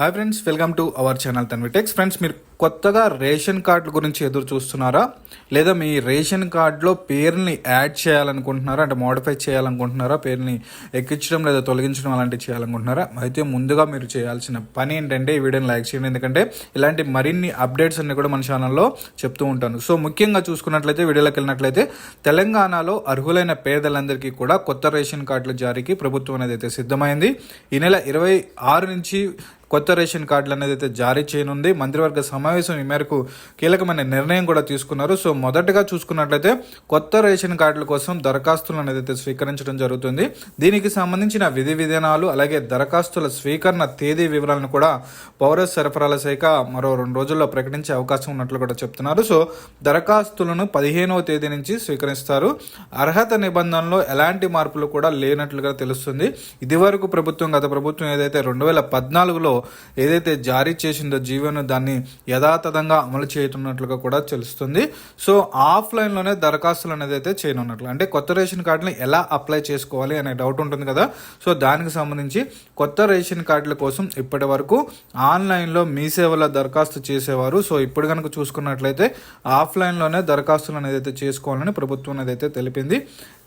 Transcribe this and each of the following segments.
Hi friends welcome to our channel Tanvitex friends మీరు కొత్తగా ration కార్డుల గురించి ఎదురు చూస్తున్నారా? లేదా మీ రేషన్ కార్డులో పేరుని యాడ్ చేయాలనుకుంటున్నారా? అంటే మోడిఫై చేయాలనుకుంటున్నారా? పేరుని ఎక్కించడం లేదా తొలగించడం అలాంటివి చేయాలనుకుంటున్నారా? అయితే ముందుగా మీరు చేయాల్సిన పని ఏంటంటే ఈ వీడియోని లైక్ చేయండి. ఎందుకంటే ఇలాంటి మరిన్ని అప్డేట్స్ అన్ని కూడా మన ఛానల్లో చెప్తూ ఉంటాను. సో ముఖ్యంగా చూసుకున్నట్లయితే వీడియోలోకి వెళ్ళినట్లయితే తెలంగాణలో అర్హులైన పేదలందరికీ కూడా కొత్త రేషన్ కార్డుల జారీకి ప్రభుత్వం అనేది అయితే సిద్ధమైంది. ఈ నెల ఇరవై ఆరు నుంచి కొత్త రేషన్ కార్డులు అనేది అయితే జారీ చేయనుంది. మంత్రివర్గ సమావేశం ఈ మేరకు కీలకమైన నిర్ణయం కూడా తీసుకున్నారు. సో మొదటగా చూసుకున్నట్లయితే కొత్త రేషన్ కార్డుల కోసం దరఖాస్తులు అనేది అయితే స్వీకరించడం జరుగుతుంది. దీనికి సంబంధించిన విధి విధానాలు అలాగే దరఖాస్తుల స్వీకరణ తేదీ వివరాలను కూడా పౌర సరఫరాల శాఖ మరో రెండు రోజుల్లో ప్రకటించే అవకాశం ఉన్నట్లు కూడా చెప్తున్నారు. సో దరఖాస్తులను పదిహేనవ తేదీ నుంచి స్వీకరిస్తారు. అర్హత నిబంధనలో ఎలాంటి మార్పులు కూడా లేనట్లుగా తెలుస్తుంది. ఇదివరకు ప్రభుత్వం గత ప్రభుత్వం ఏదైతే రెండు వేల పద్నాలుగులో ఏదైతే జారీ చేసిందో జీవోను దాన్ని యథాతథంగా అమలు చేయనున్నట్లుగా కూడా తెలుస్తుంది. సో ఆఫ్లైన్లోనే దరఖాస్తులు అనేది అయితే చేయనున్నట్లు. అంటే కొత్త రేషన్ కార్డుని ఎలా అప్లై చేసుకోవాలి అనే డౌట్ ఉంటుంది కదా. సో దానికి సంబంధించి కొత్త రేషన్ కార్డుల కోసం ఇప్పటి వరకు ఆన్లైన్లో మీ సేవలో దరఖాస్తు చేసేవారు. సో ఇప్పుడు కనుక చూసుకున్నట్లయితే ఆఫ్లైన్లోనే దరఖాస్తులు అనేది అయితే చేసుకోవాలని ప్రభుత్వం అనేది అయితే తెలిపింది.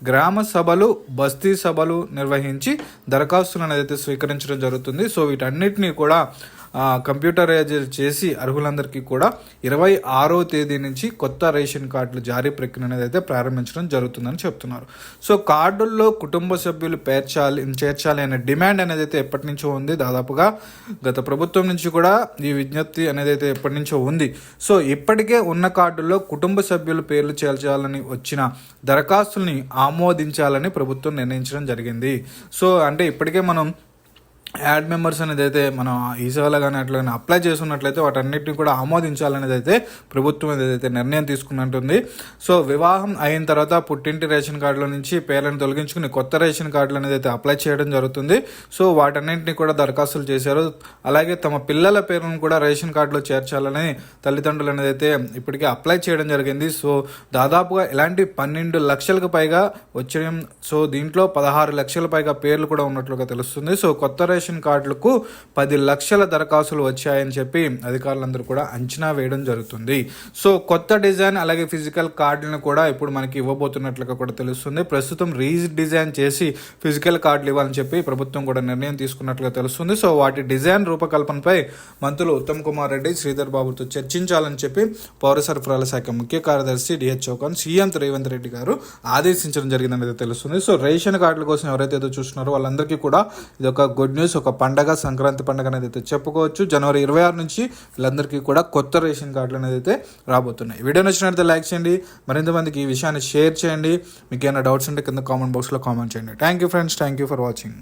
గ్రామ సభలు బస్తీ సభలు నిర్వహించి దరఖాస్తులు అనేది అయితే స్వీకరించడం జరుగుతుంది. సో వీటన్నిటిని కూడా కూడా కంప్యూటరైజ్ చేసి అర్హులందరికీ కూడా ఇరవై ఆరో తేదీ నుంచి కొత్త రేషన్ కార్డులు జారీ ప్రక్రియ అనేది అయితే ప్రారంభించడం జరుగుతుందని చెప్తున్నారు. సో కార్డుల్లో కుటుంబ సభ్యులు పేర్చాలి చేర్చాలి అనే డిమాండ్ అనేది అయితే ఎప్పటి నుంచో ఉంది. దాదాపుగా గత ప్రభుత్వం నుంచి కూడా ఈ విజ్ఞప్తి అనేది అయితే ఎప్పటి నుంచో ఉంది. సో ఇప్పటికే ఉన్న కార్డుల్లో కుటుంబ సభ్యుల పేర్లు చేర్చాలని వచ్చిన దరఖాస్తుల్ని ఆమోదించాలని ప్రభుత్వం నిర్ణయించడం జరిగింది. సో అంటే ఇప్పటికే మనం యాడ్ మెంబర్స్ అనేది అయితే మనం ఈసేవలో కానీ అట్లా కానీ అప్లై చేసుకున్నట్లయితే వాటన్నిటిని కూడా ఆమోదించాలనేది అయితే ప్రభుత్వం ఏదైతే నిర్ణయం తీసుకున్నట్టుంది. సో వివాహం అయిన తర్వాత పుట్టింటి రేషన్ కార్డుల నుంచి పేర్లను తొలగించుకుని కొత్త రేషన్ కార్డులు అనేది అయితే అప్లై చేయడం జరుగుతుంది. సో వాటన్నింటినీ కూడా దరఖాస్తులు చేశారు. అలాగే తమ పిల్లల పేర్లను కూడా రేషన్ కార్డులో చేర్చాలని తల్లిదండ్రులు అనేది అయితే ఇప్పటికే అప్లై చేయడం జరిగింది. సో దాదాపుగా ఇలాంటి పన్నెండు లక్షలకు పైగా వచ్చడం సో దీంట్లో పదహారు లక్షల పైగా పేర్లు కూడా ఉన్నట్లుగా తెలుస్తుంది. సో కొత్త రేషన్ రేషన్ కార్డులకు పది లక్షల దరఖాస్తులు వచ్చాయని చెప్పి అధికారులందరూ కూడా అంచనా వేయడం జరుగుతుంది. సో కొత్త డిజైన్ అలాగే ఫిజికల్ కార్డులను కూడా ఇప్పుడు మనకి ఇవ్వబోతున్నట్లుగా కూడా తెలుస్తుంది. ప్రస్తుతం రీజ్ డిజైన్ చేసి ఫిజికల్ కార్డులు ఇవ్వాలని చెప్పి ప్రభుత్వం కూడా నిర్ణయం తీసుకున్నట్లుగా తెలుస్తుంది. సో వాటి డిజైన్ రూపకల్పనపై మంత్రులు ఉత్తమ్ కుమార్ రెడ్డి శ్రీధర్ బాబుతో చర్చించాలని చెప్పి పౌర సరఫరాల శాఖ ముఖ్య కార్యదర్శి D H Chauhan CM Revanth Reddy గారు ఆదేశించడం జరిగిందనేది తెలుస్తుంది. సో రేషన్ కార్డుల కోసం ఎవరైతే ఏదో చూస్తున్నారో వాళ్ళందరికీ కూడా ఇది ఒక గుడ్ న్యూస్. ఒక పండగ సంక్రాంతి పండగ అనేది అయితే చెప్పుకోవచ్చు. జనవరి ఇరవై ఆరు నుంచి వీళ్ళందరికీ కూడా కొత్త రేషన్ కార్డులు అనేది అయితే రాబోతున్నాయి వీడియో నచ్చినట్లయితే లైక్ చేయండి మరింత మందికి ఈ విషయాన్ని షేర్ చేయండి. మీకు ఏమైనా డౌట్స్ ఉంటే కింద కామెంట్ బాక్స్లో కామెంట్ చేయండి. Thank you friends thank you for watching